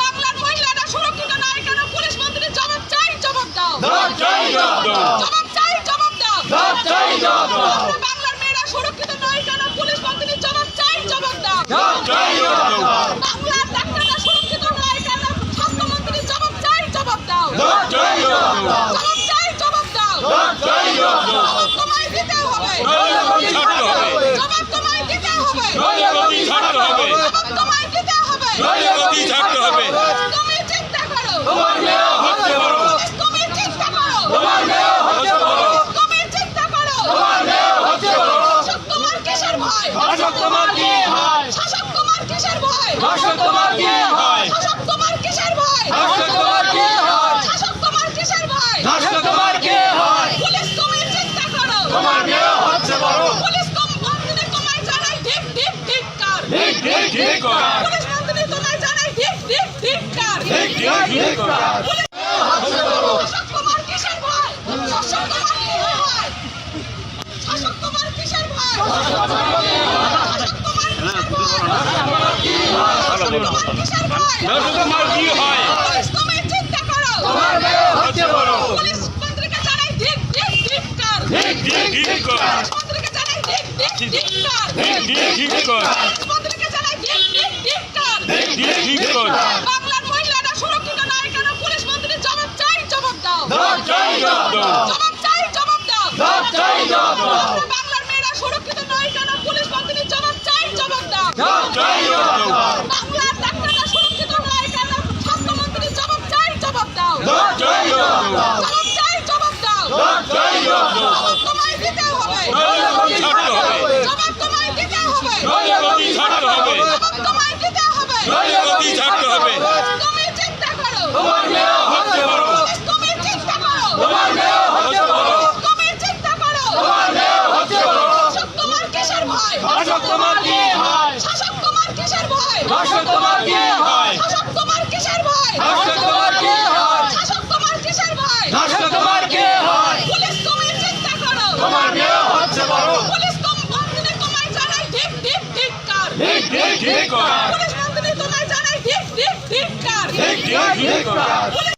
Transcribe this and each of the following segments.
বাংলার মহিলারা সুরক্ষিত নয় কেন পুলিশ মন্ত্রী জবাব চাই জবাব দাও। জবাব চাই চাই জবাব দাও। বাংলার মেয়েরা সুরক্ষিত নয় কেন পুলিশ মন্ত্রী জবাব চাই জবাব দাও। শাসক তোমার কিসের ভয় শাসক তোমার কিসের ভয় শাসক তোমার কি হয় শাসক তোমার কিসের ভয় শাসক তোমার কি হয় শাসক তোমার কিসের ভয় শাসক তোমার কি বাংলার মহিলারা সুরক্ষিত নয় কেন পুলিশ মন্ত্রী জবাব চাই জবাব দাও জবাব জবাব চাই জবাব দাও জবাব বাংলার মেয়েরা সুরক্ষিত নয় কেন পুলিশ মন্ত্রী জবাব চাই জবাব দাও জবাব বাংলার ডাক্তাররা সুরক্ষিত নয় কেন স্বাস্থ্যমন্ত্রী জবাব চাই জবাব দাও চাই জবাব দাও জবাব চাই জবাব দাও চাই জবাব দাও জবাব তোমায় দিতে হবে নইলে গদি ছাড়তে হবে জবাব তোমায় দিতে হবে নইলে গদি ছাড়তে হবে জবাব তোমায় দিতে হবে নইলে গদি ছাড়তে হবে তুমি চিন্তা করো তোমার মেয়ে হচ্ছে বড় তুমি চিন্তা করো তোমার মেয়ে হচ্ছে বড় তুমি চিন্তা করো তোমার মেয়ে হচ্ছে বড় শাসক তোমার কিসের ভয় শাসক তোমার কি হয় শাসক তোমার কিসের ভয় শাসক তোমার কি হয়? শাসক তোমার কিসের ভয়? শাসক তোমার কি হয়? শাসক তোমার কিসের ভয়? শাসক তোমার কি হয়? পুলিশ তুমি চিন্তা করো। তোমার মেয়ে হচ্ছে বড় পুলিশ তোম মন্ত্রী তোমায় জানাই ঠিক ঠিক ধিক্কার ঠিক ঠিক ঠিক কর। পুলিশ মন্ত্রী তোমায় জানাই ঠিক ঠিক ধিক্কার ঠিক ঠিক ঠিক কর।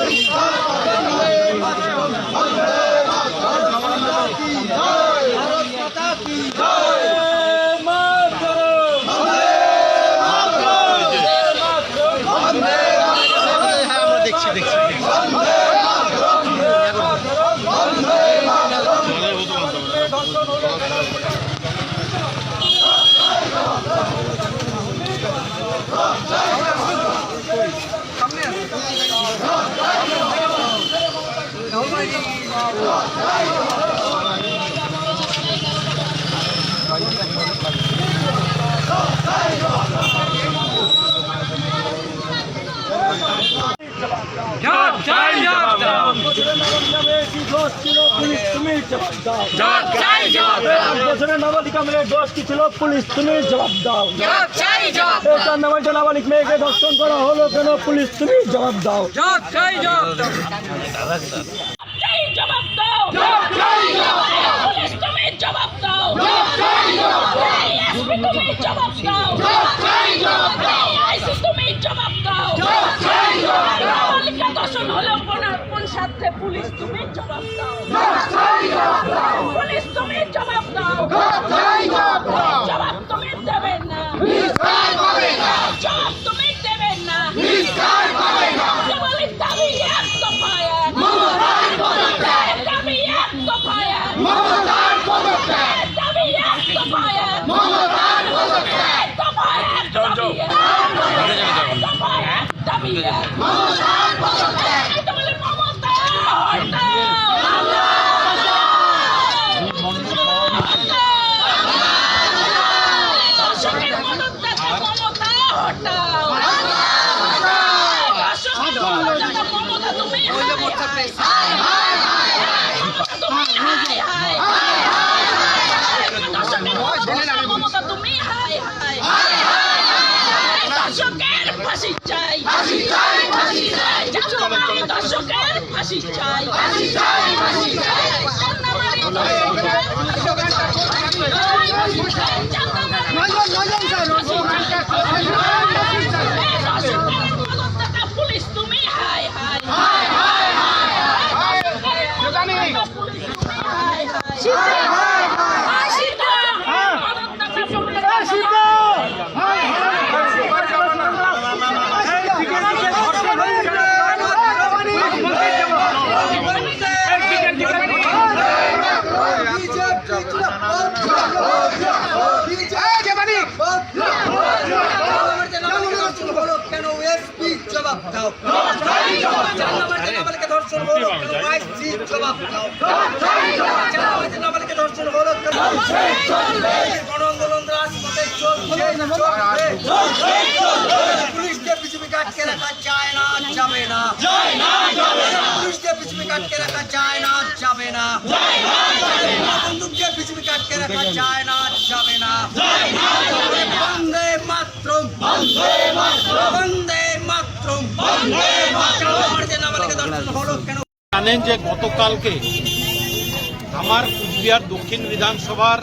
চাই জবাব দাও দোষ ছিল পুলিশ তুমি জবাব দাও জবাব চাই জবাব দাও বছরের দোষ কি ছিল পুলিশ তুমি জবাব দাও জবাব চাই জবাব এই চার নামাজে নাবালিক মেয়েকে ধর্ষণ করা হলো কেন পুলিশ তুমি জবাব দাও জবাব দাও চাই জবাব দাও পুলিশ তুমি জবাব দাও তুমি জবাব দাও তুমি জবাব দাও নাবালিকা দর্শন হলেও কোন কোন পুলিশ তুমি জবাব দাও পুলিশ তুমি জবাব দাও জবাব দাও নাবালিকা ধর্ষণ হলো কেন আইসি জবাব দাও নাবালিকা ধর্ষণ হলো কেন গণ আন্দোলন রাজপথে চলছে চলবে পুলিশকে পৃথিবীকে আটকে রাখা যায় না যাবে না পুলিশকে পৃথিবীকে আটকে রাখা যায় না যাবে না বন্দুককে পৃথিবীকে আটকে রাখা যায় না যাবে না বন্দে মাতরম বন্দে মাতরম বন্দে জানেন যে গতকালকে আমার কুচবিহার দক্ষিণ বিধানসভার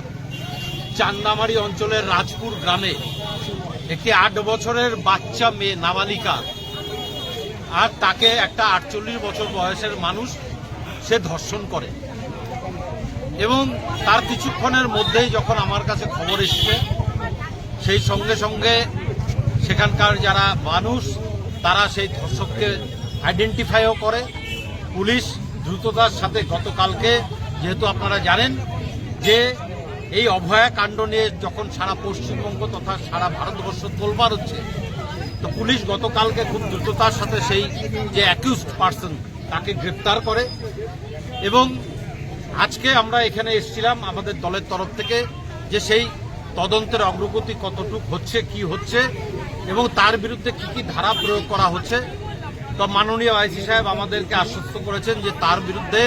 চান্দামারি অঞ্চলের রাজপুর গ্রামে একটি আট বছরের বাচ্চা মেয়ে নাবালিকা আর তাকে একটা আটচল্লিশ বছর বয়সের মানুষ সে ধর্ষণ করে। এবং তার কিছুক্ষণের মধ্যেই যখন আমার কাছে খবর এসছে, সেই সঙ্গে সঙ্গে সেখানকার যারা মানুষ তারা সেই ধর্ষককে আইডেন্টিফাইও করে। পুলিশ দ্রুততার সাথে গতকালকে, যেহেতু আপনারা জানেন যে এই অভয়া কাণ্ড নিয়ে যখন সারা পশ্চিমবঙ্গ তথা সারা ভারতবর্ষ তোলবার হচ্ছে, তো পুলিশ গতকালকে খুব দ্রুততার সাথে সেই যে অ্যাকিউজড পার্সন তাকে গ্রেপ্তার করে। এবং আজকে আমরা এখানে এসেছিলাম আমাদের দলের তরফ থেকে যে সেই তদন্তের অগ্রগতি কতটুক হচ্ছে, কি হচ্ছে এবং তার বিরুদ্ধে কি কি ধারা প্রয়োগ করা হচ্ছে, তো মাননীয় আইসি সাহেব আমাদেরকে আশ্বস্ত করেছেন যে তার বিরুদ্ধে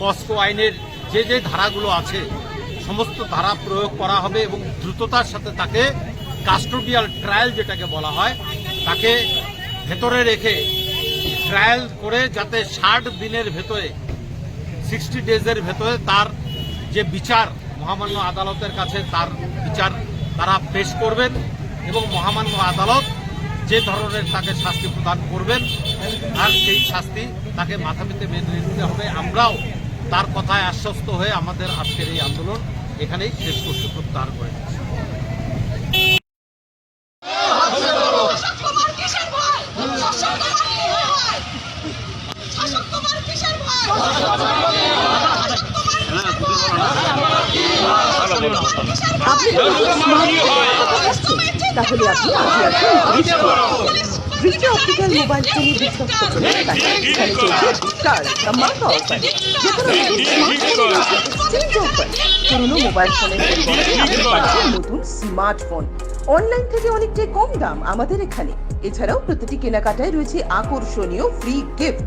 পস্কো আইনের যে যে ধারাগুলো আছে, সমস্ত ধারা প্রয়োগ করা হবে এবং দ্রুততার সাথে তাকে কাস্টোডিয়াল ট্রায়াল যেটাকে বলা হয়, তাকে ভেতরে রেখে ট্রায়াল করে যাতে ষাট দিনের ভেতরে, সিক্সটি ডেজের ভেতরে তার যে বিচার, মহামান্য আদালতের কাছে তার বিচার তারা পেশ করবেন। এবং মহামান্য আদালত যে ধরনের তাকে শাস্তি প্রদান করবেন আর সেই শাস্তি তাকে মাথা পেতে বেঁধে দিতে হবে। আমরাও তার কথায় আশ্বস্ত হয়ে আমাদের আজকের এই আন্দোলন এখানেই শেষ করতে প্রত্যাহার করে আপনি তাহলে আপনি আগে আসুন দৃষ্টি অপটিক্যাল মোবাইল ফোনে বিশ্বাস করতে পারেন। চলছে স্টার ধামাকা অফার যে কোনো এক্সচেঞ্জ অফার পুরনো মোবাইল ফোনের পরিবর্তে আপনি পাচ্ছেন নতুন স্মার্টফোন অনলাইন থেকে অনেকটাই কম দাম আমাদের এখানে। এছাড়াও প্রতিটি কেনাকাটায় রয়েছে আকর্ষণীয় ফ্রি গিফট